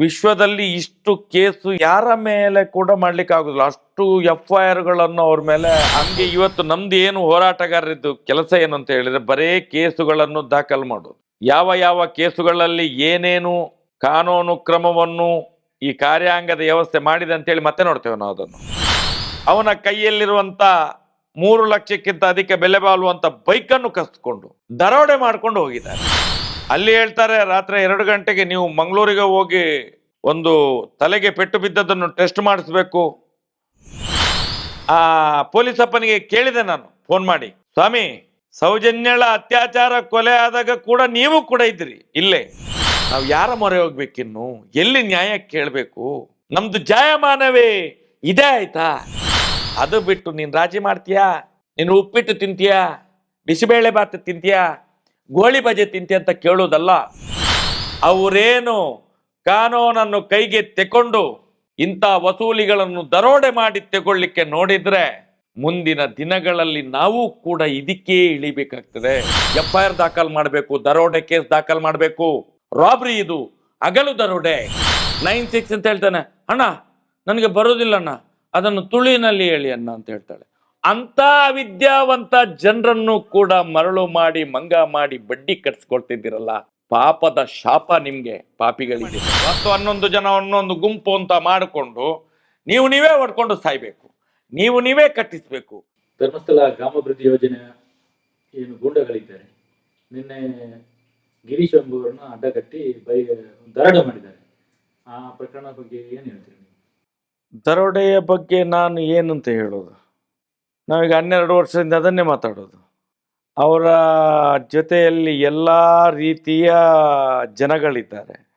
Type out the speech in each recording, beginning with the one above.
ವಿಶ್ವದಲ್ಲಿ ಇಷ್ಟು ಕೇಸು ಯಾರ ಮೇಲೆ ಕೂಡ ಮಾಡ್ಲಿಕ್ಕೆ ಆಗುದಿಲ್ಲ ಅಷ್ಟು ಎಫ್ ಐ ಆರ್ಗಳನ್ನು ಅವ್ರ ಮೇಲೆ. ಹಂಗೆ ಇವತ್ತು ನಮ್ದು ಏನು ಹೋರಾಟಗಾರರಿದ್ದು ಕೆಲಸ ಏನು ಅಂತ ಹೇಳಿದ್ರೆ ಬರೇ ಕೇಸುಗಳನ್ನು ದಾಖಲು ಮಾಡೋದು. ಯಾವ ಯಾವ ಕೇಸುಗಳಲ್ಲಿ ಏನೇನು ಕಾನೂನು ಕ್ರಮವನ್ನು ಈ ಕಾರ್ಯಾಂಗದ ವ್ಯವಸ್ಥೆ ಮಾಡಿದೆ ಅಂತೇಳಿ ಮತ್ತೆ ನೋಡ್ತೇವೆ ನಾವು ಅದನ್ನು. ಅವನ ಕೈಯಲ್ಲಿರುವಂತ ಮೂರು ಲಕ್ಷಕ್ಕಿಂತ ಅಧಿಕ ಬೆಲೆ ಬಾಳುವಂತ ಬೈಕನ್ನು ಕಸ್ಕೊಂಡು ದರೋಡೆ ಮಾಡ್ಕೊಂಡು ಹೋಗಿದ್ದಾರೆ. ಅಲ್ಲಿ ಹೇಳ್ತಾರೆ, ರಾತ್ರಿ ಎರಡು ಗಂಟೆಗೆ ನೀವು ಮಂಗಳೂರಿಗೆ ಹೋಗಿ ಒಂದು ತಲೆಗೆ ಪೆಟ್ಟು ಬಿದ್ದದನ್ನು ಟೆಸ್ಟ್ ಮಾಡಿಸ್ಬೇಕು. ಆ ಪೊಲೀಸ್ ಅಪ್ಪನಿಗೆ ಕೇಳಿದೆ ನಾನು, ಫೋನ್ ಮಾಡಿ. ಸ್ವಾಮಿ, ಸೌಜನ್ಯಳ ಅತ್ಯಾಚಾರ ಕೊಲೆ ಆದಾಗ ಕೂಡ ನೀವು ಕೂಡ ಇದ್ರಿ ಇಲ್ಲೇ. ನಾವು ಯಾರ ಮೊರೆ ಹೋಗ್ಬೇಕಿನ್ನು? ಎಲ್ಲಿ ನ್ಯಾಯ ಕೇಳಬೇಕು? ನಮ್ದು ಜಾಯಮಾನವೇ ಇದೇ ಆಯ್ತಾ? ಅದು ಬಿಟ್ಟು ನೀನು ರಾಜಿ ಮಾಡ್ತೀಯಾ? ನೀನು ಉಪ್ಪಿಟ್ಟು ತಿಂತೀಯಾ? ಬಿಸಿಬೇಳೆ ಬಾತು ತಿಂತೀಯಾ? ಗೋಳಿ ಬಜೆ ತಿಂತೆ ಅಂತ ಕೇಳೋದಲ್ಲ ಅವರೇನು ಕಾನೂನನ್ನು ಕೈಗೆ ತೆಕೊಂಡು ಇಂಥ ವಸೂಲಿಗಳನ್ನು ದರೋಡೆ ಮಾಡಿ ತೆಗೊಳ್ಳಿಕ್ಕೆ ನೋಡಿದ್ರೆ ಮುಂದಿನ ದಿನಗಳಲ್ಲಿ ನಾವು ಕೂಡ ಇದಕ್ಕೆ ಇಳಿಬೇಕಾಗ್ತದೆ. ಎಫ್ ಐ ಆರ್ ದಾಖಲು ಮಾಡಬೇಕು, ದರೋಡೆ ಕೇಸ್ ದಾಖಲು ಮಾಡಬೇಕು. ರಾಬ್ರಿ ಇದು, ಅಗಲು ದರೋಡೆ. ನೈನ್ ಸಿಕ್ಸ್ ಅಂತ ಹೇಳ್ತಾನೆ, ಅಣ್ಣ, ನನಗೆ ಬರೋದಿಲ್ಲ ಅಣ್ಣ, ಅದನ್ನು ತುಳಿನಲ್ಲಿ ಹೇಳಿ ಅಣ್ಣ, ಅಂತ ಹೇಳ್ತಾಳೆ. ಅಂತ ವಿದ್ಯಾವಂತ ಜನರನ್ನು ಕೂಡ ಮರಳು ಮಾಡಿ ಮಂಗ ಮಾಡಿ ಬಡ್ಡಿ ಕಟ್ಸ್ಕೊಳ್ತಿದ್ದೀರಲ್ಲ? ಪಾಪದ ಶಾಪ ನಿಮ್ಗೆ ಪಾಪಿಗಳಿಗೆ. ಮತ್ತು ಹನ್ನೊಂದು ಜನ ಹನ್ನೊಂದು ಗುಂಪು ಅಂತ ಮಾಡಿಕೊಂಡು ನೀವು ನೀವೇ ಹೊಡ್ಕೊಂಡು ಸಾಯ್ಬೇಕು. ನೀವು ನೀವೇ ಕಟ್ಟಿಸ್ಬೇಕು. ಧರ್ಮಸ್ಥಳ ಗ್ರಾಮಾಭಿವೃದ್ಧಿ ಯೋಜನೆ ಏನು ಗೂಂಡಗಳಿದ್ದಾರೆ. ನಿನ್ನೆ ಗಿರೀಶ್ ಎಂಬುವರನ್ನ ಅಡ್ಡಗಟ್ಟಿ ಬೈ ದರೋಡೆ ಮಾಡಿದ್ದಾರೆ. ಆ ಪ್ರಕರಣ ಬಗ್ಗೆ ಏನು ಹೇಳ್ತೀರಿ ದರೋಡೆಯ ಬಗ್ಗೆ ನಾನು ಏನಂತ ಹೇಳೋದು? ನಾವೀಗ ಹನ್ನೆರಡು ವರ್ಷದಿಂದ ಅದನ್ನೇ ಮಾತಾಡೋದು. ಅವರ ಜೊತೆಯಲ್ಲಿ ಎಲ್ಲ ರೀತಿಯ ಜನಗಳಿದ್ದಾರೆ.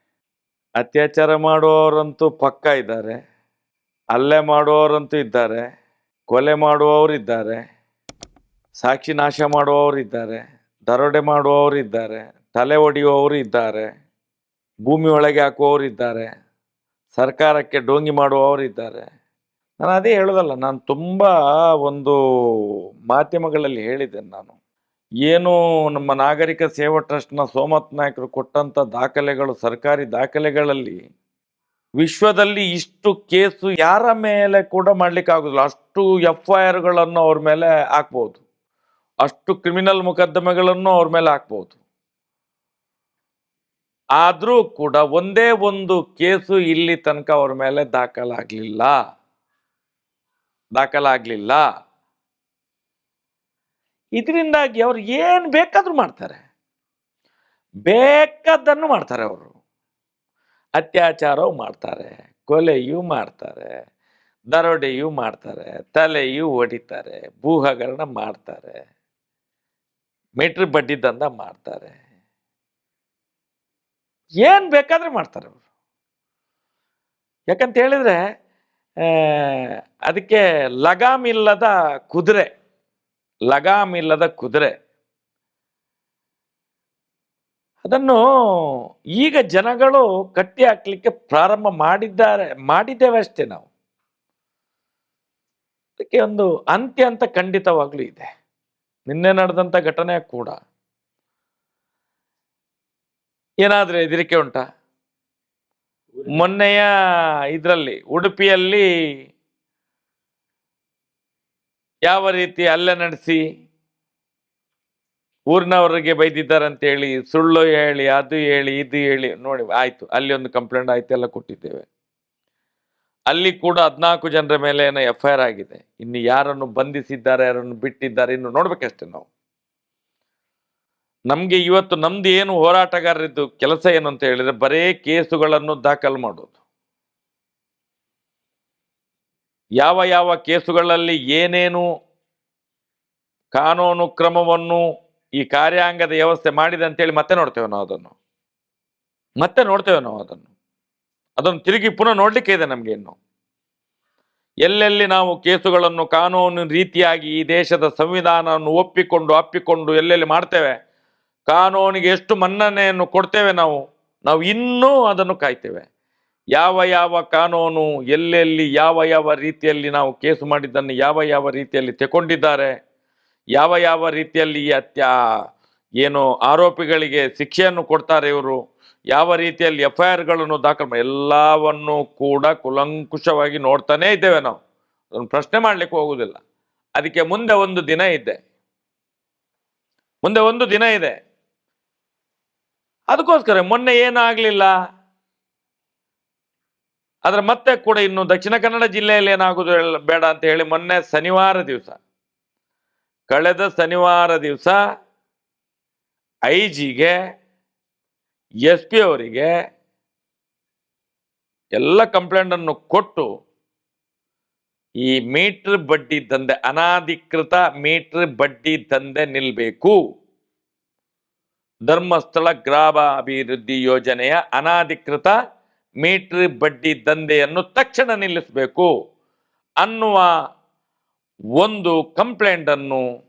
ಅತ್ಯಾಚಾರ ಮಾಡುವವರಂತೂ ಪಕ್ಕ ಇದ್ದಾರೆ. ಅಲ್ಲೇ ಮಾಡುವವರಂತೂ ಇದ್ದಾರೆ. ಕೊಲೆ ಮಾಡುವವರಿದ್ದಾರೆ. ಸಾಕ್ಷಿ ನಾಶ ಮಾಡುವವರಿದ್ದಾರೆ. ದರೋಡೆ ಮಾಡುವವರಿದ್ದಾರೆ. ತಲೆ ಒಡೆಯುವವರು ಇದ್ದಾರೆ ಭೂಮಿ ಒಳಗೆ ಹಾಕುವವರಿದ್ದಾರೆ. ಸರ್ಕಾರಕ್ಕೆ ಡೋಂಗಿ ಮಾಡುವವರು ಇದ್ದಾರೆ ನಾನು ಅದೇ ಹೇಳೋದಲ್ಲ, ನಾನು ತುಂಬ ಒಂದು ಮಾಧ್ಯಮಗಳಲ್ಲಿ ಹೇಳಿದ್ದೇನೆ ನಾನು. ಏನು ನಮ್ಮ ನಾಗರಿಕ ಸೇವಾ ಟ್ರಸ್ಟ್ನ ಸೋಮತ್ ನಾಯಕರು ಕೊಟ್ಟಂಥ ದಾಖಲೆಗಳು, ಸರ್ಕಾರಿ ದಾಖಲೆಗಳಲ್ಲಿ ವಿಶ್ವದಲ್ಲಿ ಇಷ್ಟು ಕೇಸು ಯಾರ ಮೇಲೆ ಕೂಡ ಮಾಡ್ಲಿಕ್ಕೆ ಆಗೋದಿಲ್ಲ. ಅಷ್ಟು ಎಫ್ ಐ ಆರ್ಗಳನ್ನು ಅವ್ರ ಮೇಲೆ ಹಾಕ್ಬೋದು. ಅಷ್ಟು ಕ್ರಿಮಿನಲ್ ಮೊಕದ್ದಮೆಗಳನ್ನು ಅವ್ರ ಮೇಲೆ ಹಾಕ್ಬೋದು. ಆದರೂ ಕೂಡ ಒಂದೇ ಒಂದು ಕೇಸು ಇಲ್ಲಿ ತನಕ ಅವ್ರ ಮೇಲೆ ದಾಖಲಾಗಲಿಲ್ಲ. ದಾಖಲಾಗಲಿಲ್ಲ. ಇದರಿಂದಾಗಿ ಅವ್ರು ಏನು ಬೇಕಾದರೂ ಮಾಡ್ತಾರೆ. ಬೇಕಾದ್ದನ್ನು ಮಾಡ್ತಾರೆ ಅವರು. ಅತ್ಯಾಚಾರವು ಮಾಡ್ತಾರೆ, ಕೊಲೆಯೂ ಮಾಡ್ತಾರೆ, ದರೋಡೆಯೂ ಮಾಡ್ತಾರೆ, ತಲೆಯೂ ಹೊಡಿತಾರೆ ಭೂ ಹಗರಣ ಮಾಡ್ತಾರೆ, ಮೀಟ್ರ್ ಬಡ್ಡಿ ದಂಧ ಮಾಡ್ತಾರೆ. ಏನು ಬೇಕಾದರೂ ಮಾಡ್ತಾರೆ ಅವರು. ಯಾಕಂತ ಹೇಳಿದ್ರೆ ಅದಕ್ಕೆ ಲಗಾಮ್ ಇಲ್ಲದ ಕುದುರೆ, ಲಗಾಮ್ ಇಲ್ಲದ ಕುದುರೆ. ಅದನ್ನು ಈಗ ಜನಗಳು ಕಟ್ಟಿ ಹಾಕ್ಲಿಕ್ಕೆ ಪ್ರಾರಂಭ ಮಾಡಿದ್ದಾರೆ, ಮಾಡಿದ್ದೇವೆ ಅಷ್ಟೇ ನಾವು. ಅದಕ್ಕೆ ಒಂದು ಅಂತ್ಯ ಅಂತ ಖಂಡಿತವಾಗ್ಲೂ ಇದೆ. ನಿನ್ನೆ ನಡೆದಂತ ಘಟನೆ ಕೂಡ. ಏನಾದ್ರೆ ಹೆದರಿಕೆ ಉಂಟಾ? ಮೊನ್ನೆಯ ಇದರಲ್ಲಿ, ಉಡುಪಿಯಲ್ಲಿ ಯಾವ ರೀತಿ ಹಲ್ಲೆ ನಡೆಸಿ ಊರಿನವರಿಗೆ ಅಂತೇಳಿ ಸುಳ್ಳು ಹೇಳಿ, ಅದು ಹೇಳಿ, ಇದು ಹೇಳಿ, ನೋಡಿ, ಆಯ್ತು. ಅಲ್ಲಿ ಒಂದು ಕಂಪ್ಲೇಂಟ್ ಆಯ್ತು, ಎಲ್ಲ ಕೊಟ್ಟಿದ್ದೇವೆ. ಅಲ್ಲಿ ಕೂಡ ಹದಿನಾಲ್ಕು ಜನರ ಮೇಲೆ ಏನೋ ಎಫ್ ಆಗಿದೆ. ಇನ್ನು ಯಾರನ್ನು ಬಂಧಿಸಿದ್ದಾರೆ, ಯಾರನ್ನು ಬಿಟ್ಟಿದ್ದಾರೆ, ಇನ್ನು ನೋಡ್ಬೇಕಷ್ಟೇ ನಾವು. ನಮ್ಗೆ ಇವತ್ತು ನಮ್ದು ಏನು ಹೋರಾಟಗಾರರಿದ್ದು ಕೆಲಸ ಏನು ಅಂತ ಹೇಳಿದ್ರೆ ಬರೇ ಕೇಸುಗಳನ್ನು ದಾಖಲು ಮಾಡೋದು. ಯಾವ ಯಾವ ಕೇಸುಗಳಲ್ಲಿ ಏನೇನು ಕಾನೂನು ಕ್ರಮವನ್ನು ಈ ಕಾರ್ಯಾಂಗದ ವ್ಯವಸ್ಥೆ ಮಾಡಿದೆ ಅಂತೇಳಿ ಮತ್ತೆ ನೋಡ್ತೇವೆ ನಾವು ಅದನ್ನು. ಮತ್ತೆ ನೋಡ್ತೇವೆ ನಾವು ಅದನ್ನು. ಅದನ್ನು ತಿರುಗಿ ಪುನಃ ನೋಡಲಿಕ್ಕೆ ಇದೆ ನಮಗೆ ಇನ್ನು. ಎಲ್ಲೆಲ್ಲಿ ನಾವು ಕೇಸುಗಳನ್ನು ಕಾನೂನು ರೀತಿಯಾಗಿ ಈ ದೇಶದ ಸಂವಿಧಾನವನ್ನು ಒಪ್ಪಿಕೊಂಡು, ಅಪ್ಪಿಕೊಂಡು ಎಲ್ಲೆಲ್ಲಿ ಮಾಡ್ತೇವೆ ಕಾನೂನಿಗೆ ಎಷ್ಟು ಮನ್ನಣೆಯನ್ನು ಕೊಡ್ತೇವೆ ನಾವು ನಾವು ಇನ್ನೂ ಅದನ್ನು ಕಾಯ್ತೇವೆ. ಯಾವ ಯಾವ ಕಾನೂನು, ಎಲ್ಲೆಲ್ಲಿ, ಯಾವ ಯಾವ ರೀತಿಯಲ್ಲಿ ನಾವು ಕೇಸು ಮಾಡಿದ್ದನ್ನು ಯಾವ ಯಾವ ರೀತಿಯಲ್ಲಿ ತೆಕೊಂಡಿದ್ದಾರೆ, ಯಾವ ಯಾವ ರೀತಿಯಲ್ಲಿ ಅತ್ಯ, ಏನು ಆರೋಪಿಗಳಿಗೆ ಶಿಕ್ಷೆಯನ್ನು ಕೊಡ್ತಾರೆ ಇವರು, ಯಾವ ರೀತಿಯಲ್ಲಿ ಎಫ್ ಐ ಆರ್ಗಳನ್ನು ದಾಖಲು ಮಾಡಿ ಎಲ್ಲವನ್ನು ಕೂಡ ಕುಲಂಕುಷವಾಗಿ ನೋಡ್ತಾನೇ ಇದ್ದೇವೆ ನಾವು. ಅದನ್ನು ಪ್ರಶ್ನೆ ಮಾಡ್ಲಿಕ್ಕೆ ಹೋಗುವುದಿಲ್ಲ. ಅದಕ್ಕೆ ಮುಂದೆ ಒಂದು ದಿನ ಇದೆ. ಮುಂದೆ ಒಂದು ದಿನ ಇದೆ. ಅದಕ್ಕೋಸ್ಕರ ಮೊನ್ನೆ ಏನಾಗಲಿಲ್ಲ? ಆದ್ರೆ ಮತ್ತೆ ಕೂಡ ಇನ್ನು ದಕ್ಷಿಣ ಕನ್ನಡ ಜಿಲ್ಲೆಯಲ್ಲಿ ಏನಾಗೋದು ಬೇಡ ಅಂತ ಹೇಳಿ ಮೊನ್ನೆ ಶನಿವಾರ ದಿವಸ, ಕಳೆದ ಶನಿವಾರ ದಿವಸ ಐ ಜಿಗೆ ಎಸ್ ಪಿ ಅವರಿಗೆ ಎಲ್ಲ ಕಂಪ್ಲೇಂಟನ್ನು ಕೊಟ್ಟು ಈ ಮೀಟ್ರ್ ಬಡ್ಡಿ ದಂಧೆ, ಅನಾಧಿಕೃತ ಮೀಟ್ರ್ ಬಡ್ಡಿ ದಂಧೆ ನಿಲ್ಬೇಕು. ಧರ್ಮಸ್ಥಳ ಗ್ರಾಮ ಅಭಿವೃದ್ಧಿ ಯೋಜನೆಯ ಅನಾಧಿಕೃತ ಮೀಟರ್ ಬಡ್ಡಿ ದಂಧೆಯನ್ನು ತಕ್ಷಣ ನಿಲ್ಲಿಸಬೇಕು ಅನ್ನುವ ಒಂದು ಕಂಪ್ಲೇಂಟ್ ಅನ್ನು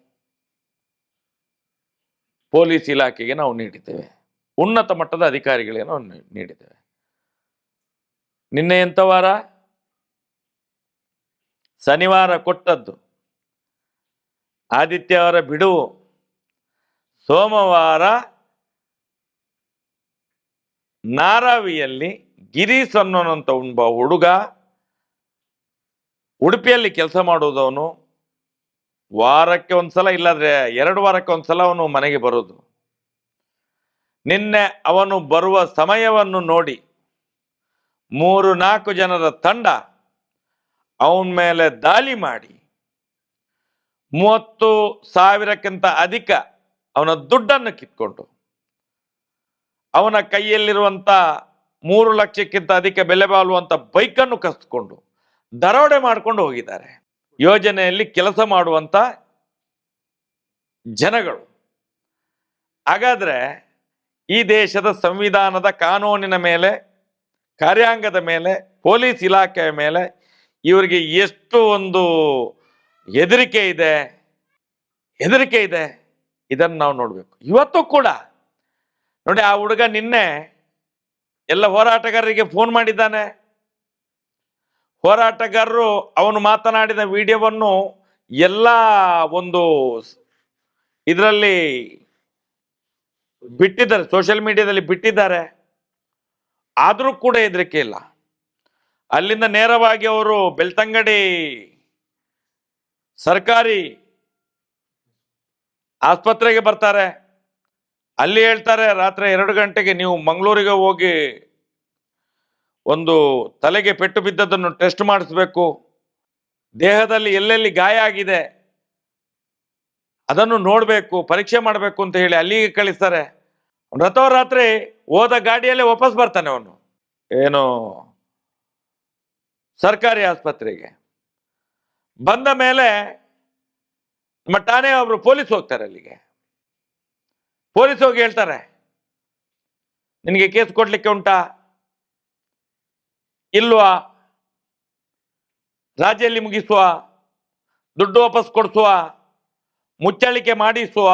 ಪೊಲೀಸ್ ಇಲಾಖೆಗೆ ನಾವು ನೀಡಿದ್ದೇವೆ. ಉನ್ನತ ಮಟ್ಟದ ಅಧಿಕಾರಿಗಳಿಗೆ ನಾವು ನೀಡಿದ್ದೇವೆ. ನಿನ್ನೆ ಎಂಥ ವಾರ? ಶನಿವಾರ ಕೊಟ್ಟದ್ದು. ಆದಿತ್ಯವಾರ ಬಿಡುವು. ಸೋಮವಾರ ನಾರಾವಿಯಲ್ಲಿ ಗಿರೀಶ್ ಅನ್ನೋನಂತ ಒಬ್ಬ ಹುಡುಗ ಉಡುಪಿಯಲ್ಲಿ ಕೆಲಸ ಮಾಡುವುದವನು ವಾರಕ್ಕೆ ಒಂದ್ಸಲ ಇಲ್ಲಾದ್ರೆ ಎರಡು ವಾರಕ್ಕೆ ಒಂದ್ಸಲ ಅವನು ಮನೆಗೆ ಬರೋದು. ನಿನ್ನೆ ಅವನು ಬರುವ ಸಮಯವನ್ನು ನೋಡಿ ಮೂರು ನಾಲ್ಕು ಜನರ ತಂಡ ಅವನ ಮೇಲೆ ದಾಳಿ ಮಾಡಿ ಮೂವತ್ತು ಸಾವಿರಕ್ಕಿಂತ ಅಧಿಕ ಅವನ ದುಡ್ಡನ್ನು ಕಿತ್ಕೊಂಡು ಅವನ ಕೈಯಲ್ಲಿರುವಂಥ ಮೂರು ಲಕ್ಷಕ್ಕಿಂತ ಅಧಿಕ ಬೆಲೆ ಬಾಳುವಂಥ ಬೈಕನ್ನು ಕಸ್ಕೊಂಡು ದರೋಡೆ ಮಾಡ್ಕೊಂಡು ಹೋಗಿದ್ದಾರೆ. ಯೋಜನೆಯಲ್ಲಿ ಕೆಲಸ ಮಾಡುವಂಥ ಜನಗಳು. ಹಾಗಾದರೆ ಈ ದೇಶದ ಸಂವಿಧಾನದ ಕಾನೂನಿನ ಮೇಲೆ, ಕಾರ್ಯಾಂಗದ ಮೇಲೆ, ಪೊಲೀಸ್ ಇಲಾಖೆಯ ಮೇಲೆ ಇವರಿಗೆ ಎಷ್ಟು ಒಂದು ಹೆದರಿಕೆ ಇದೆ ಹೆದರಿಕೆ ಇದೆ, ಇದನ್ನು ನಾವು ನೋಡಬೇಕು. ಇವತ್ತು ಕೂಡ ನೋಡಿ, ಆ ಹುಡುಗ ನಿನ್ನೆ ಎಲ್ಲ ಹೋರಾಟಗಾರರಿಗೆ ಫೋನ್ ಮಾಡಿದ್ದಾನೆ. ಹೋರಾಟಗಾರರು ಅವನು ಮಾತನಾಡಿದ ವಿಡಿಯೋವನ್ನು ಎಲ್ಲ ಒಂದು ಇದರಲ್ಲಿ ಬಿಟ್ಟಿದ್ದಾರೆ ಸೋಷಿಯಲ್ ಮೀಡಿಯಾದಲ್ಲಿ ಬಿಟ್ಟಿದ್ದಾರೆ. ಆದರೂ ಕೂಡ ಹೆದರಿಕೆ ಇಲ್ಲ. ಅಲ್ಲಿಂದ ನೇರವಾಗಿ ಅವರು ಬೆಳ್ತಂಗಡಿ ಸರ್ಕಾರಿ ಆಸ್ಪತ್ರೆಗೆ ಬರ್ತಾರೆ. ಅಲ್ಲಿ ಹೇಳ್ತಾರೆ, ರಾತ್ರಿ ಎರಡು ಗಂಟೆಗೆ ನೀವು ಮಂಗಳೂರಿಗೆ ಹೋಗಿ ಒಂದು ತಲೆಗೆ ಪೆಟ್ಟು ಬಿದ್ದದನ್ನು ಟೆಸ್ಟ್ ಮಾಡಿಸ್ಬೇಕು. ದೇಹದಲ್ಲಿ ಎಲ್ಲೆಲ್ಲಿ ಗಾಯ ಆಗಿದೆ ಅದನ್ನು ನೋಡಬೇಕು, ಪರೀಕ್ಷೆ ಮಾಡಬೇಕು ಅಂತ ಹೇಳಿ ಅಲ್ಲಿಗೆ ಕಳಿಸ್ತಾರೆ. ರಾತ್ರಿ ಹೋದ ಗಾಡಿಯಲ್ಲೇ ವಾಪಸ್ ಬರ್ತಾನೆ ಅವನು. ಏನು? ಸರ್ಕಾರಿ ಆಸ್ಪತ್ರೆಗೆ. ಬಂದ ಮೇಲೆ ನಮ್ಮ ಠಾಣೆ ಪೊಲೀಸ್ ಹೋಗ್ತಾರೆ ಅಲ್ಲಿಗೆ. ಪೊಲೀಸ್ ಹೋಗಿ ಹೇಳ್ತಾರೆ, ನಿನಗೆ ಕೇಸ್ ಕೊಡ್ಲಿಕ್ಕೆ ಉಂಟಾ? ಇಲ್ವಾ? ರಾಜ್ಯಲ್ಲಿ ಮುಗಿಸುವ, ದುಡ್ಡು ವಾಪಸ್ ಕೊಡಿಸುವ, ಮುಚ್ಚಳಿಕೆ ಮಾಡಿಸುವ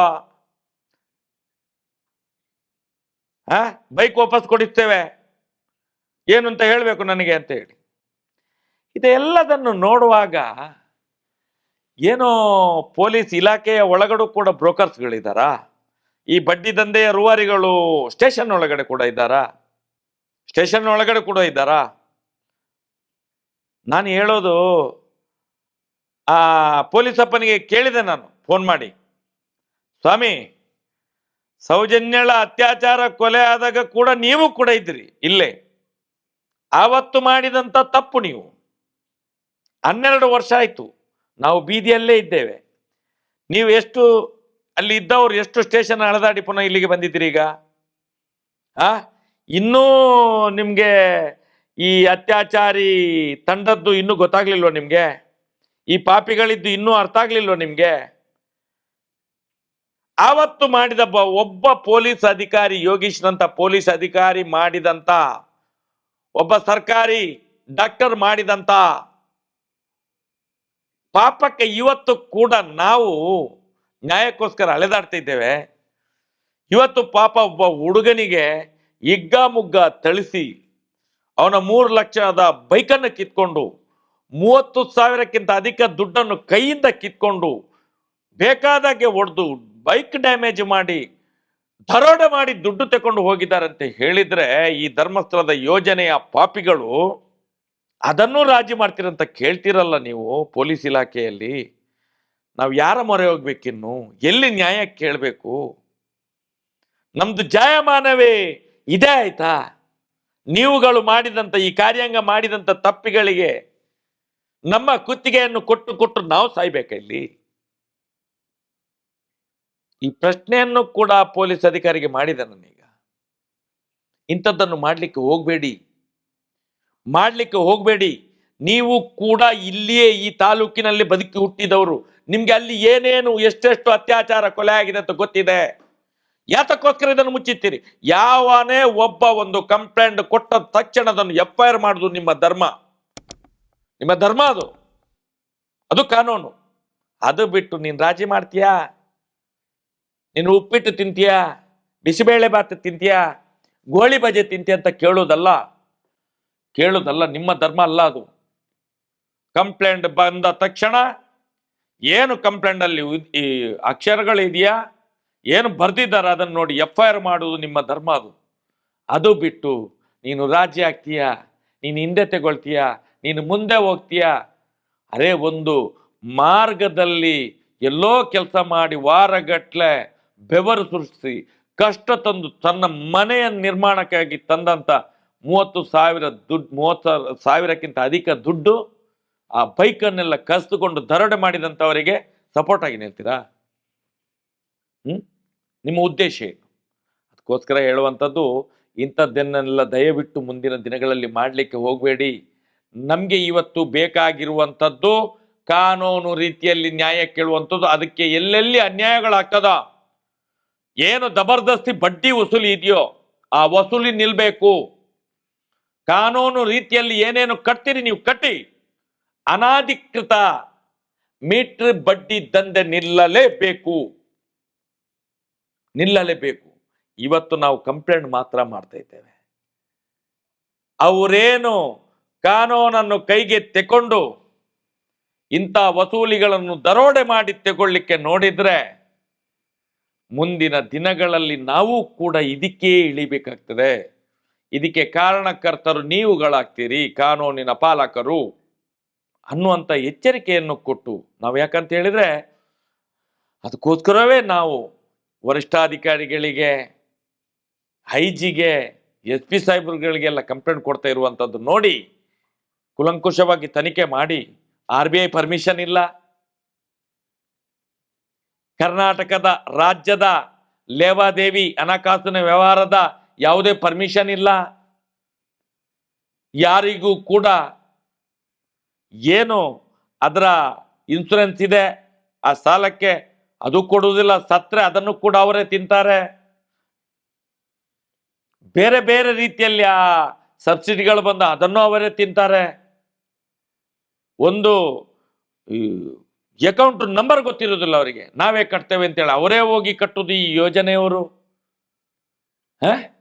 ಬೈಕ್ ವಾಪಸ್ ಕೊಡಿಸ್ತೇವೆ, ಏನು ಅಂತ ಹೇಳಬೇಕು ನನಗೆ ಅಂತ ಹೇಳಿ. ಇದೆಲ್ಲದನ್ನು ನೋಡುವಾಗ ಏನೋ ಪೊಲೀಸ್ ಇಲಾಖೆಯ ಒಳಗಡೆ ಕೂಡ ಬ್ರೋಕರ್ಸ್ಗಳಿದ್ದಾರಾ ಈ ಬಡ್ಡಿ ದಂಧೆಯ ರೂವಾರಿಗಳು ಸ್ಟೇಷನ್ ಒಳಗಡೆ ಕೂಡ ಇದ್ದಾರಾ? ಸ್ಟೇಷನ್ ಒಳಗಡೆ ಕೂಡ ಇದ್ದಾರಾ? ನಾನು ಹೇಳೋದು, ಆ ಪೊಲೀಸ್ ಅಪ್ಪನಿಗೆ ಕೇಳಿದೆ ನಾನು, ಫೋನ್ ಮಾಡಿ. ಸ್ವಾಮಿ, ಸೌಜನ್ಯಳ ಅತ್ಯಾಚಾರ ಕೊಲೆ ಆದಾಗ ಕೂಡ ನೀವು ಕೂಡ ಇದ್ರಿ ಇಲ್ಲೇ. ಆವತ್ತು ಮಾಡಿದಂಥ ತಪ್ಪು ನೀವು. ಹನ್ನೆರಡು ವರ್ಷ ಆಯಿತು, ನಾವು ಬೀದಿಯಲ್ಲೇ ಇದ್ದೇವೆ. ನೀವು ಎಷ್ಟು ಅಲ್ಲಿ ಇದ್ದವ್ರು ಎಷ್ಟು ಸ್ಟೇಷನ್ ಅಳದಾಡಿ ಪುನಃ ಇಲ್ಲಿಗೆ ಬಂದಿದ್ದೀರಿ ಈಗ? ಆ? ಇನ್ನೂ ನಿಮಗೆ ಈ ಅತ್ಯಾಚಾರಿ ತಂಡದ್ದು ಇನ್ನೂ ಗೊತ್ತಾಗ್ಲಿಲ್ವ ನಿಮಗೆ? ಈ ಪಾಪಿಗಳಿದ್ದು ಇನ್ನೂ ಅರ್ಥ ಆಗ್ಲಿಲ್ವ ನಿಮಗೆ? ಆವತ್ತು ಮಾಡಿದ ಒಬ್ಬ ಪೊಲೀಸ್ ಅಧಿಕಾರಿ, ಯೋಗೀಶ್ನಂತ ಪೊಲೀಸ್ ಅಧಿಕಾರಿ ಮಾಡಿದಂತ, ಒಬ್ಬ ಸರ್ಕಾರಿ ಡಾಕ್ಟರ್ ಮಾಡಿದಂತ ಪಾಪಕ್ಕೆ ಇವತ್ತು ಕೂಡ ನಾವು ನ್ಯಾಯಕ್ಕೋಸ್ಕರ ಅಲೆದಾಡ್ತಿದ್ದೇವೆ ಇವತ್ತು ಪಾಪ ಒಬ್ಬ ಹುಡುಗನಿಗೆ ಹಿಗ್ಗ ಮುಗ್ಗ ಥಳಿಸಿ ಅವನ ಮೂರು ಲಕ್ಷದ ಬೈಕನ್ನು ಕಿತ್ಕೊಂಡು ಮೂವತ್ತು ಸಾವಿರಕ್ಕಿಂತ ಅಧಿಕ ದುಡ್ಡನ್ನು ಕೈಯಿಂದ ಕಿತ್ಕೊಂಡು ಬೇಕಾದಾಗೆ ಒಡೆದು ಬೈಕ್ ಡ್ಯಾಮೇಜ್ ಮಾಡಿ ದರೋಡೆ ಮಾಡಿ ದುಡ್ಡು ತಕೊಂಡು ಹೋಗಿದ್ದಾರೆ ಅಂತ ಹೇಳಿದ್ರೆ ಈ ಧರ್ಮಸ್ಥಳದ ಯೋಜನೆಯ ಪಾಪಿಗಳು ಅದನ್ನು ರಾಜಿ ಮಾಡ್ತೀರಂತ ಕೇಳ್ತಿರಲ್ಲ ನೀವು ಪೊಲೀಸ್ ಇಲಾಖೆಯಲ್ಲಿ? ನಾವು ಯಾರ ಮೊರೆ ಹೋಗ್ಬೇಕಿನ್ನು? ಎಲ್ಲಿ ನ್ಯಾಯ ಕೇಳಬೇಕು? ನಮ್ದು ಜಾಯಮಾನವೇ ಇದೇ ಆಯ್ತಾ? ನೀವುಗಳು ಮಾಡಿದಂಥ ಈ ಕಾರ್ಯಾಂಗ ಮಾಡಿದಂಥ ತಪ್ಪಿಗಳಿಗೆ ನಮ್ಮ ಕುತ್ತಿಗೆಯನ್ನು ಕೊಟ್ಟು ಕೊಟ್ಟು ನಾವು ಸಾಯ್ಬೇಕಲ್ಲಿ ಈ ಪ್ರಶ್ನೆಯನ್ನು ಕೂಡ ಪೊಲೀಸ್ ಅಧಿಕಾರಿಗೆ ಮಾಡಿದೆ ನಾನೀಗ. ಇಂಥದ್ದನ್ನು ಮಾಡಲಿಕ್ಕೆ ಹೋಗಬೇಡಿ. ಮಾಡಲಿಕ್ಕೆ ಹೋಗಬೇಡಿ. ನೀವು ಕೂಡ ಇಲ್ಲಿಯೇ ಈ ತಾಲೂಕಿನಲ್ಲಿ ಬದುಕಿ ಹುಟ್ಟಿದವರು. ನಿಮ್ಗೆ ಅಲ್ಲಿ ಏನೇನು, ಎಷ್ಟೆಷ್ಟು ಅತ್ಯಾಚಾರ ಕೊಲೆ ಆಗಿದೆ ಅಂತ ಗೊತ್ತಿದೆ? ಯಾತಕ್ಕೋಸ್ಕರ ಇದನ್ನು ಮುಚ್ಚಿತ್ತೀರಿ? ಯಾವನೇ ಒಬ್ಬ ಒಂದು ಕಂಪ್ಲೇಂಟ್ ಕೊಟ್ಟ ತಕ್ಷಣ ಅದನ್ನು ಎಫ್ ಐ ನಿಮ್ಮ ಧರ್ಮ. ನಿಮ್ಮ ಧರ್ಮ ಅದು. ಅದು ಕಾನೂನು. ಅದು ಬಿಟ್ಟು ನೀನು ರಾಜಿ ಮಾಡ್ತೀಯಾ? ನೀನು ಉಪ್ಪಿಟ್ಟು ತಿಂತೀಯಾ? ಬಿಸಿಬೇಳೆ ಭಾತ್ ತಿಂತೀಯಾ? ಗೋಳಿ ಬಜೆ ತಿಂತೀಯ ಅಂತ ಕೇಳೋದಲ್ಲ? ಕೇಳೋದಲ್ಲ, ನಿಮ್ಮ ಧರ್ಮ ಅಲ್ಲ ಅದು. ಕಂಪ್ಲೇಂಟ್ ಬಂದ ತಕ್ಷಣ ಏನು ಕಂಪ್ಲೇಂಟ್ ಅಲ್ಲಿ ಈ ಅಕ್ಷರಗಳಿದೆಯಾ? ಏನು ಬರ್ದಿದ್ದಾರೆ? ಅದನ್ನು ನೋಡಿ ಎಫ್ ಐ ಆರ್ ಮಾಡುವುದು ನಿಮ್ಮ ಧರ್ಮ ಅದು. ಅದು ಬಿಟ್ಟು ನೀನು ರಾಜಿ ಆಗ್ತೀಯಾ? ನೀನು ಹಿಂದೆ ತಗೊಳ್ತೀಯಾ? ನೀನು ಮುಂದೆ ಹೋಗ್ತೀಯಾ? ಅರೆ ಒಂದು ಮಾರ್ಗದಲ್ಲಿ ಎಲ್ಲೋ ಕೆಲಸ ಮಾಡಿ ವಾರಗಟ್ಲೆ ಬೆವರು ಸುರಿಸಿ ಕಷ್ಟ ತಂದು ತನ್ನ ಮನೆಯ ನಿರ್ಮಾಣಕ್ಕಾಗಿ ತಂದಂಥ ಮೂವತ್ತು ಸಾವಿರ ದುಡ್ಡು ಮೂವತ್ತು ಸಾವಿರಕ್ಕಿಂತ ಅಧಿಕ ದುಡ್ಡು ಆ ಬೈಕನ್ನೆಲ್ಲ ಕಸಿದುಕೊಂಡು ದರೋಡೆ ಮಾಡಿದಂಥವರಿಗೆ ಸಪೋರ್ಟ್ ಆಗಿ ನಿಲ್ತೀರಾ? ಹ್ಞೂ ನಿಮ್ಮ ಉದ್ದೇಶ ಏನು? ಅದಕ್ಕೋಸ್ಕರ ಹೇಳುವಂಥದ್ದು, ಇಂಥದ್ದನ್ನೆಲ್ಲ ದಯವಿಟ್ಟು ಮುಂದಿನ ದಿನಗಳಲ್ಲಿ ಮಾಡಲಿಕ್ಕೆ ಹೋಗಬೇಡಿ. ನಮಗೆ ಇವತ್ತು ಬೇಕಾಗಿರುವಂಥದ್ದು ಕಾನೂನು ರೀತಿಯಲ್ಲಿ ನ್ಯಾಯ ಕೇಳುವಂಥದ್ದು, ಅದಕ್ಕೆ ಎಲ್ಲೆಲ್ಲಿ ಅನ್ಯಾಯಗಳಾಗ್ತದ? ಏನು ಜಬರ್ದಸ್ತಿ ಬಡ್ಡಿ ವಸೂಲಿ ಇದೆಯೋ, ಆ ವಸೂಲಿ ನಿಲ್ಬೇಕು. ಕಾನೂನು ರೀತಿಯಲ್ಲಿ ಏನೇನು ಕಟ್ತೀರಿ ನೀವು ಕಟ್ಟಿ. ಅನಾಧಿಕೃತ ಮೀಟರ್ ಬಡ್ಡಿ ದಂಧೆ ನಿಲ್ಲಲೇಬೇಕು. ನಿಲ್ಲಲೇಬೇಕು. ಇವತ್ತು ನಾವು ಕಂಪ್ಲೇಂಟ್ ಮಾತ್ರ ಮಾಡ್ತಾ ಇದ್ದೇವೆ. ಅವರೇನು ಕಾನೂನನ್ನು ಕೈಗೆ ತೆಕೊಂಡು ಇಂಥ ವಸೂಲಿಗಳನ್ನು ದರೋಡೆ ಮಾಡಿ ತಗೊಳ್ಳಿಕ್ಕೆ ನೋಡಿದ್ರೆ ಮುಂದಿನ ದಿನಗಳಲ್ಲಿ ನಾವು ಕೂಡ ಇದಕ್ಕೆ ಇಳಿಬೇಕಾಗ್ತದೆ. ಇದಕ್ಕೆ ಕಾರಣಕರ್ತರು ನೀವುಗಳಾಗ್ತೀರಿ, ಕಾನೂನಿನ ಪಾಲಕರು. ಅನ್ನುವಂಥ ಎಚ್ಚರಿಕೆಯನ್ನು ಕೊಟ್ಟು, ನಾವು ಯಾಕಂತ ಹೇಳಿದರೆ, ಅದಕ್ಕೋಸ್ಕರವೇ ನಾವು ವರಿಷ್ಠಾಧಿಕಾರಿಗಳಿಗೆ ಐ ಜಿಗೆ ಎಸ್ ಪಿ ಸಾಹೇಬ್ರುಗಳಿಗೆಲ್ಲ ಕಂಪ್ಲೇಂಟ್ ಕೊಡ್ತಾ ಇರುವಂಥದ್ದು ನೋಡಿ, ಕುಲಂಕುಷವಾಗಿ ತನಿಖೆ ಮಾಡಿ, ಆರ್ ಬಿ ಐ ಪರ್ಮಿಷನ್ ಇಲ್ಲ. ಕರ್ನಾಟಕದ ರಾಜ್ಯದ ಲೇವಾದೇವಿ ಹಣಕಾಸಿನ ವ್ಯವಹಾರದ ಯಾವುದೇ ಪರ್ಮಿಷನ್ ಇಲ್ಲ. ಯಾರಿಗೂ ಕೂಡ ಏನು ಅದರ ಇನ್ಸೂರೆನ್ಸ್ ಇದೆ, ಆ ಸಾಲಕ್ಕೆ ಅದು ಕೊಡುವುದಿಲ್ಲ ಸತ್ರೆ ಅದನ್ನು ಕೂಡ ಅವರೇ ತಿಂತಾರೆ. ಬೇರೆ ಬೇರೆ ರೀತಿಯಲ್ಲಿ ಆ ಸಬ್ಸಿಡಿಗಳು ಬಂದ ಅದನ್ನು ಅವರೇ ತಿಂತಾರೆ. ಒಂದು ಅಕೌಂಟ್ ನಂಬರ್ ಗೊತ್ತಿರೋದಿಲ್ಲ ಅವರಿಗೆ. ನಾವೇ ಕಟ್ತೇವೆ ಅಂತೇಳಿ ಅವರೇ ಹೋಗಿ ಕಟ್ಟೋದು ಈ ಯೋಜನೆಯವರು. ಹ?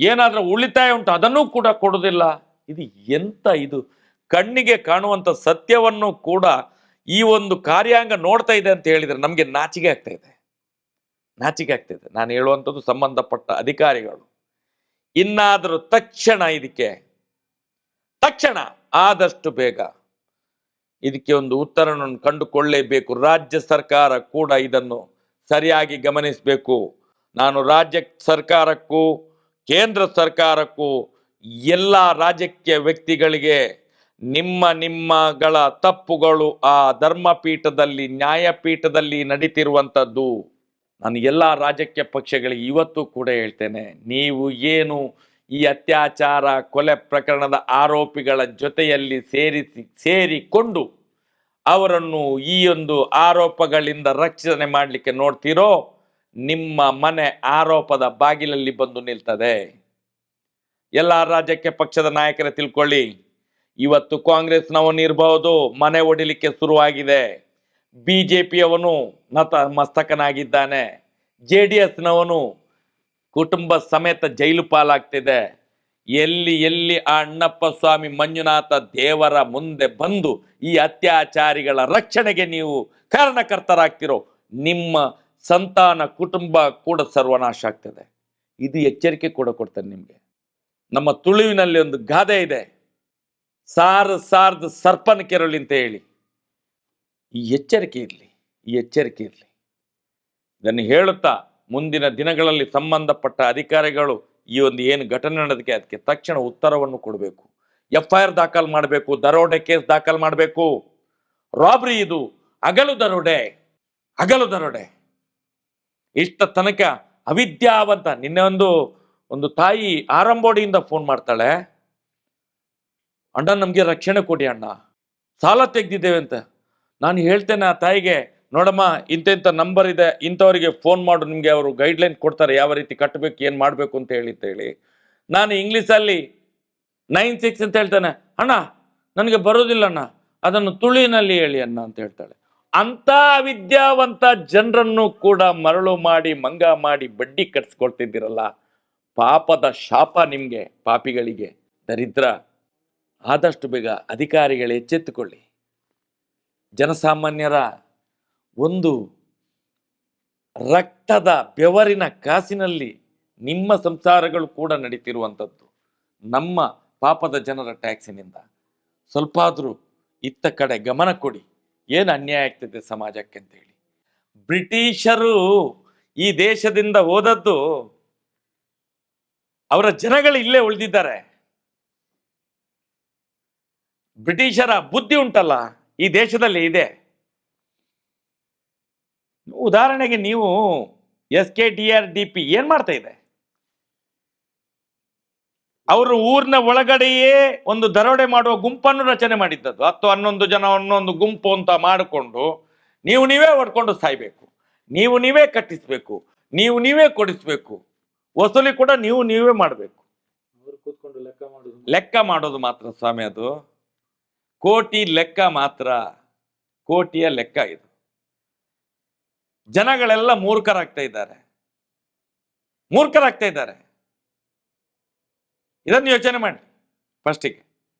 ಏನಾದರೂ ಉಳಿತಾಯ ಉಂಟು, ಅದನ್ನು ಕೂಡ ಕೊಡುವುದಿಲ್ಲ. ಇದು ಎಂತ ಇದು? ಕಣ್ಣಿಗೆ ಕಾಣುವಂತ ಸತ್ಯವನ್ನು ಕೂಡ ಈ ಒಂದು ಕಾರ್ಯಾಂಗ ನೋಡ್ತಾ ಇದೆ ಅಂತ ಹೇಳಿದ್ರೆ ನಮಗೆ ನಾಚಿಕೆ ಆಗ್ತಾ ಇದೆ. ನಾಚಿಕೆ ಆಗ್ತಾ ಇದೆ. ನಾನು ಹೇಳುವಂಥದ್ದು ಸಂಬಂಧಪಟ್ಟ ಅಧಿಕಾರಿಗಳು. ಇನ್ನಾದರೂ ತಕ್ಷಣ ಇದಕ್ಕೆ, ತಕ್ಷಣ ಆದಷ್ಟು ಬೇಗ ಇದಕ್ಕೆ ಒಂದು ಉತ್ತರವನ್ನು ಕಂಡುಕೊಳ್ಳಲೇಬೇಕು ರಾಜ್ಯ ಸರ್ಕಾರ ಕೂಡ ಇದನ್ನು ಸರಿಯಾಗಿ ಗಮನಿಸಬೇಕು. ನಾನು ರಾಜ್ಯ ಸರ್ಕಾರಕ್ಕೂ, ಕೇಂದ್ರ ಸರ್ಕಾರಕ್ಕೂ ಎಲ್ಲ ರಾಜಕೀಯ ವ್ಯಕ್ತಿಗಳಿಗೆ ನಿಮ್ಮ ನಿಮ್ಮಗಳ ತಪ್ಪುಗಳು ಆ ಧರ್ಮಪೀಠದಲ್ಲಿ, ನ್ಯಾಯಪೀಠದಲ್ಲಿ ನಡೀತಿರುವಂಥದ್ದು. ನಾನು ಎಲ್ಲ ರಾಜಕೀಯ ಪಕ್ಷಗಳಿಗೆ ಇವತ್ತು ಕೂಡ ಹೇಳ್ತೇನೆ, ನೀವು ಏನು ಈ ಅತ್ಯಾಚಾರ, ಕೊಲೆ ಪ್ರಕರಣದ ಆರೋಪಿಗಳ ಜೊತೆಯಲ್ಲಿ ಸೇರಿಸಿ, ಸೇರಿಕೊಂಡು ಅವರನ್ನು ಈ ಒಂದು ಆರೋಪಗಳಿಂದ ರಕ್ಷಣೆ ಮಾಡಲಿಕ್ಕೆ ನೋಡ್ತೀರೋ, ನಿಮ್ಮ ಮನೆ ಆರೋಪದ ಬಾಗಿಲಲ್ಲಿ ಬಂದು ನಿಲ್ತದೆ. ಎಲ್ಲ ರಾಜಕೀಯ ಪಕ್ಷದ ನಾಯಕರೇ ತಿಳ್ಕೊಳ್ಳಿ. ಇವತ್ತು ಕಾಂಗ್ರೆಸ್ನವನು ಇರಬಹುದು ಮನೆ ಒಡಿಲಿಕ್ಕೆ ಶುರುವಾಗಿದೆ. ಬಿ ಜೆ ಪಿಯವನು ನತ ಮಸ್ತಕನಾಗಿದ್ದಾನೆ. ಜೆ ಡಿ ಎಸ್ನವನು ಕುಟುಂಬ ಸಮೇತ ಜೈಲು ಪಾಲಾಗ್ತಿದೆ. ಎಲ್ಲಿ ಎಲ್ಲಿ ಆ ಅಣ್ಣಪ್ಪ ಸ್ವಾಮಿ ಮಂಜುನಾಥ ದೇವರ ಮುಂದೆ ಬಂದು ಈ ಅತ್ಯಾಚಾರಿಗಳ ರಕ್ಷಣೆಗೆ ನೀವು ಕಾರಣಕರ್ತರಾಗ್ತಿರೋ ನಿಮ್ಮ ಸಂತಾನ ಕುಟುಂಬ ಕೂಡ ಸರ್ವನಾಶ ಆಗ್ತದೆ. ಇದು ಎಚ್ಚರಿಕೆ ಕೂಡ ಕೊಡ್ತಾರೆ ನಿಮಗೆ. ನಮ್ಮ ತುಳುವಿನಲ್ಲಿ ಒಂದು ಗಾದೆ ಇದೆ. ಸಾರ್ ಸಾರ್ದು ಸರ್ಪನ ಕೆರಳಿ ಅಂತ ಹೇಳಿ. ಈ ಎಚ್ಚರಿಕೆ ಇರಲಿ, ಈ ಎಚ್ಚರಿಕೆ ಇರಲಿ. ಇದನ್ನು ಹೇಳುತ್ತಾ ಮುಂದಿನ ದಿನಗಳಲ್ಲಿ ಸಂಬಂಧಪಟ್ಟ ಅಧಿಕಾರಿಗಳು ಈ ಒಂದು ಏನು ಘಟನೆ ನಡೆದಕ್ಕೆ ಅದಕ್ಕೆ ತಕ್ಷಣ ಉತ್ತರವನ್ನು ಕೊಡಬೇಕು. ಎಫ್ ಐ ಆರ್ ದಾಖಲು ಮಾಡಬೇಕು, ದರೋಡೆ ಕೇಸ್ ದಾಖಲು ಮಾಡಬೇಕು. ರಾಬ್ರಿ ಇದು ಅಗಲು ದರೋಡೆ ಅಗಲು ದರೋಡೆ. ಇಷ್ಟ ತನಕ ಅವಿದ್ಯಾವಂತ, ನಿನ್ನೆ ಒಂದು ಒಂದು ತಾಯಿ ಆರಂಬೋಡಿಯಿಂದ ಫೋನ್ ಮಾಡ್ತಾಳೆ. ಅಣ್ಣ, ನಮಗೆ ರಕ್ಷಣೆ ಕೊಡಿ ಅಣ್ಣ. ಸಾಲ ತೆಗೆದಿದ್ದೇವೆ ಅಂತ ನಾನು ಹೇಳ್ತೇನೆ ಆ ತಾಯಿಗೆ, ನೋಡಮ್ಮ ಇಂಥ ನಂಬರ್ ಇದೆ, ಇಂಥವರಿಗೆ ಫೋನ್ ಮಾಡು, ನಿಮಗೆ ಅವರು ಗೈಡ್ಲೈನ್ ಕೊಡ್ತಾರೆ, ಯಾವ ರೀತಿ ಕಟ್ಟಬೇಕು, ಏನು ಮಾಡಬೇಕು ಅಂತ ಹೇಳಿ ಅಂತ ಹೇಳಿ. ನಾನು ಇಂಗ್ಲೀಷಲ್ಲಿ ನೈನ್ ಸಿಕ್ಸ್ ಅಂತ ಹೇಳ್ತಾನೆ. ಅಣ್ಣ, ನನಗೆ ಬರೋದಿಲ್ಲ ಅಣ್ಣ. ಅದನ್ನು ತುಳುವಿನಲ್ಲಿ ಹೇಳಿ ಅಣ್ಣ ಅಂತ ಹೇಳ್ತಾಳೆ. ಅಂಥ ವಿದ್ಯಾವಂತ ಜನರನ್ನು ಕೂಡ ಮರಳು ಮಾಡಿ, ಮಂಗ ಮಾಡಿ, ಬಡ್ಡಿ ಕಟ್ಸ್ಕೊಳ್ತಿದ್ದೀರಲ್ಲ. ಪಾಪದ ಶಾಪ ನಿಮಗೆ, ಪಾಪಿಗಳಿಗೆ. ದರಿದ್ರ. ಆದಷ್ಟು ಬೇಗ ಅಧಿಕಾರಿಗಳು ಎಚ್ಚೆತ್ತುಕೊಳ್ಳಿ. ಜನಸಾಮಾನ್ಯರ ಒಂದು ರಕ್ತದ ಬೆವರಿನ ಕಾಸಿನಲ್ಲಿ ನಿಮ್ಮ ಸಂಸಾರಗಳು ಕೂಡ ನಡೀತಿರುವಂಥದ್ದು. ನಮ್ಮ ಪಾಪದ ಜನರ ಟ್ಯಾಕ್ಸಿನಿಂದ. ಸ್ವಲ್ಪ ಆದರೂ ಇತ್ತ ಕಡೆ ಗಮನ ಕೊಡಿ. ಏನು ಅನ್ಯಾಯ ಆಗ್ತಿದೆ ಸಮಾಜಕ್ಕೆ ಅಂತೇಳಿ ಬ್ರಿಟಿಷರು ಈ ದೇಶದಿಂದ ಹೋದದ್ದು ಅವರ ಜನಗಳು ಇಲ್ಲೇ ಉಳಿದಿದ್ದಾರೆ. ಬ್ರಿಟಿಷರ ಬುದ್ಧಿ ಉಂಟಲ್ಲ ಈ ದೇಶದಲ್ಲಿ ಇದೆ. ಉದಾಹರಣೆಗೆ ನೀವು S K D R D P ಏನ್ ಮಾಡ್ತಾ ಇದೆ? ಅವರು ಊರಿನ ಒಳಗಡೆಯೇ ಒಂದು ದರೋಡೆ ಮಾಡುವ ಗುಂಪನ್ನು ರಚನೆ ಮಾಡಿದ್ದದ್ದು. ಹತ್ತು ಹನ್ನೊಂದು ಜನ ಹನ್ನೊಂದು ಗುಂಪು ಅಂತ ಮಾಡಿಕೊಂಡು ನೀವು ನೀವೇ ಹೊಡ್ಕೊಂಡು ಸಾಯ್ಬೇಕು. ನೀವು ನೀವೇ ಕಟ್ಟಿಸ್ಬೇಕು. ನೀವು ನೀವೇ ಕೊಡಿಸ್ಬೇಕು. ವಸೂಲಿ ಕೂಡ ನೀವು ನೀವೇ ಮಾಡಬೇಕು. ಲೆಕ್ಕ ಮಾಡುದು ಲೆಕ್ಕ ಮಾಡೋದು ಮಾತ್ರ ಸ್ವಾಮಿ ಅದು. ಕೋಟಿ ಲೆಕ್ಕ ಮಾತ್ರ, ಕೋಟಿಯ ಲೆಕ್ಕ ಇದು. ಜನಗಳೆಲ್ಲ ಮೂರ್ಖರಾಗ್ತಾ ಇದ್ದಾರೆ. ಮೂರ್ಖರಾಗ್ತಾ ಇದ್ದಾರೆ. ಇದನ್ನು ಯೋಚನೆ ಮಾಡಿ ಫಸ್ಟಿಗೆ